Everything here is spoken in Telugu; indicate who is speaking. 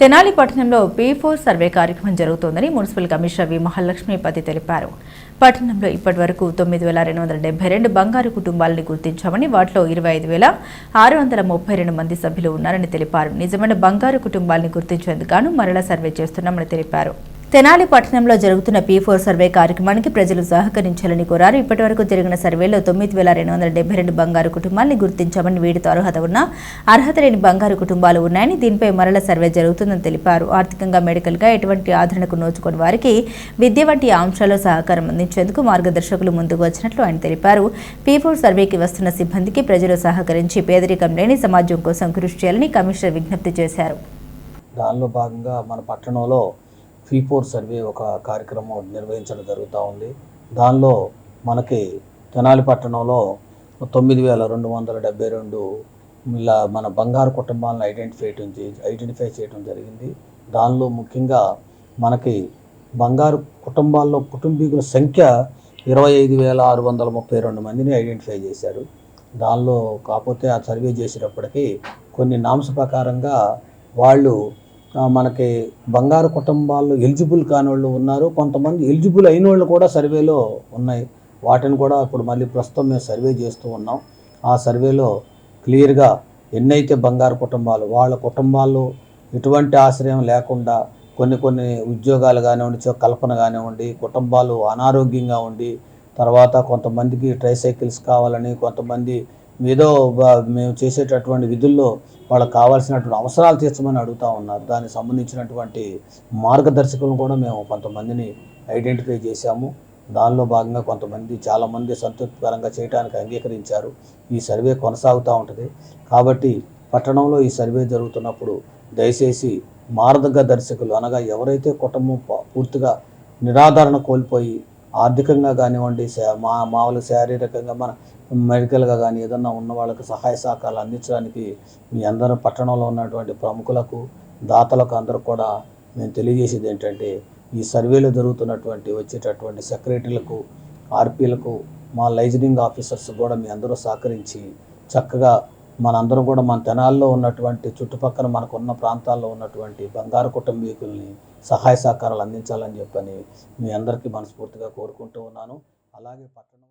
Speaker 1: తెనాలి పట్టణంలో బీఫోర్ సర్వే కార్యక్రమం జరుగుతోందని మున్సిపల్ కమిషనర్ వి మహాలక్ష్మీపతి తెలిపారు. పట్టణంలో ఇప్పటి వరకు తొమ్మిది వేల రెండు వందల డెబ్బై రెండు బంగారు కుటుంబాలని గుర్తించామని వాటిలో ఇరవై ఐదు వేల ఆరు వందల ముప్పై రెండు మంది సభ్యులు ఉన్నారని తెలిపారు. నిజమైన బంగారు కుటుంబాలని గుర్తించేందుకు గాను మరలా సర్వే చేస్తున్నామని తెలిపారు. తెనాలి పట్టణంలో జరుగుతున్న పీ ఫోర్ సర్వే కార్యక్రమానికి ప్రజలు సహకరించాలని కోరారు. ఇప్పటివరకు జరిగిన సర్వేలో తొమ్మిది వేల రెండు వందల డెబ్బై రెండు బంగారు కుటుంబాన్ని గుర్తించామని వీటితో అర్హత ఉన్న అర్హత లేని బంగారు కుటుంబాలు ఉన్నాయని దీనిపై మరల సర్వే జరుగుతుందని తెలిపారు. ఆర్థికంగా మెడికల్గా ఎటువంటి ఆదరణకు నోచుకుని వారికి విద్య వంటి అంశాల్లో సహకారం అందించేందుకు మార్గదర్శకులు ముందుకు వచ్చినట్లు ఆయన తెలిపారు. పీ ఫోర్ సర్వేకి వస్తున్న సిబ్బందికి ప్రజలు సహకరించి పేదరికం లేని సమాజం కోసం కృషి చేయాలని కమిషనర్ విజ్ఞప్తి చేశారు.
Speaker 2: దానిలో భాగంగా మన పట్టణంలో ఫీఫోర్ సర్వే ఒక కార్యక్రమం నిర్వహించడం జరుగుతూ ఉంది. దానిలో మనకి తెనాలి పట్టణంలో తొమ్మిది వేల రెండు వందల డెబ్బై రెండు ఇలా మన బంగారు కుటుంబాలను ఐడెంటిఫై ఐడెంటిఫై చేయడం జరిగింది. దానిలో ముఖ్యంగా మనకి బంగారు కుటుంబాల్లో కుటుంబీకుల సంఖ్య ఇరవై ఐదు వేల ఆరు వందల ముప్పై రెండు మందిని ఐడెంటిఫై చేశారు. దానిలో కాకపోతే ఆ సర్వే చేసేటప్పటికి కొన్ని నామ్స్ ప్రకారంగా వాళ్ళు మనకి బంగారు కుటుంబాల్లో ఎలిజిబుల్ కాని వాళ్ళు ఉన్నారు. కొంతమంది ఎలిజిబుల్ అయిన వాళ్ళు కూడా సర్వేలో ఉన్నాయి. వాటిని కూడా ఇప్పుడు మళ్ళీ ప్రస్తుతం మేము సర్వే చేస్తూ ఉన్నాం. ఆ సర్వేలో క్లియర్గా ఎన్నైతే బంగారు కుటుంబాలు వాళ్ళ కుటుంబాల్లో ఎటువంటి ఆశ్రయం లేకుండా కొన్ని కొన్ని ఉద్యోగాలు కానివ్వండి చో- కల్పన కానివ్వండి కుటుంబాలు అనారోగ్యంగా ఉండి తర్వాత కొంతమందికి ట్రైసైకిల్స్ కావాలని కొంతమంది ఏదో మేము చేసేటటువంటి విధుల్లో వాళ్ళకి కావాల్సినటువంటి అవసరాలు తీర్చమని అడుగుతూ ఉన్నారు. దానికి సంబంధించినటువంటి మార్గదర్శకులను కూడా మేము కొంతమందిని ఐడెంటిఫై చేశాము. దానిలో భాగంగా కొంతమంది చాలామంది సంతృప్తికరంగా చేయడానికి అంగీకరించారు. ఈ సర్వే కొనసాగుతూ ఉంటుంది. కాబట్టి పట్టణంలో ఈ సర్వే జరుగుతున్నప్పుడు దయచేసి మార్గదర్శకులు అనగా ఎవరైతే కుటుంబం ప- పూర్తిగా నిరాదరణ కోల్పోయి ఆర్థికంగా కానివ్వండి మా మామూలు శారీరకంగా మన మెడికల్గా కానీ ఏదన్నా ఉన్న వాళ్ళకి సహాయ సహకారాలు అందించడానికి మీ అందరూ పట్టణంలో ఉన్నటువంటి ప్రముఖులకు దాతలకు అందరూ కూడా మేము తెలియజేసేది ఏంటంటే ఈ సర్వేలో జరుగుతున్నటువంటి వచ్చేటటువంటి సెక్రటరీలకు ఆర్పీలకు మా లైజనింగ్ ఆఫీసర్స్ కూడా మీ అందరూ సహకరించి చక్కగా మనందరం కూడా మన తెనాల్లో ఉన్నటువంటి చుట్టుపక్కల మనకున్న ప్రాంతాల్లో ఉన్నటువంటి బంగారు కుటుంబీకుల్ని సహాయ సహకారాలు అందించాలని చెప్పని మీ అందరికీ మనస్ఫూర్తిగా కోరుకుంటూ ఉన్నాను. అలాగే పట్టణం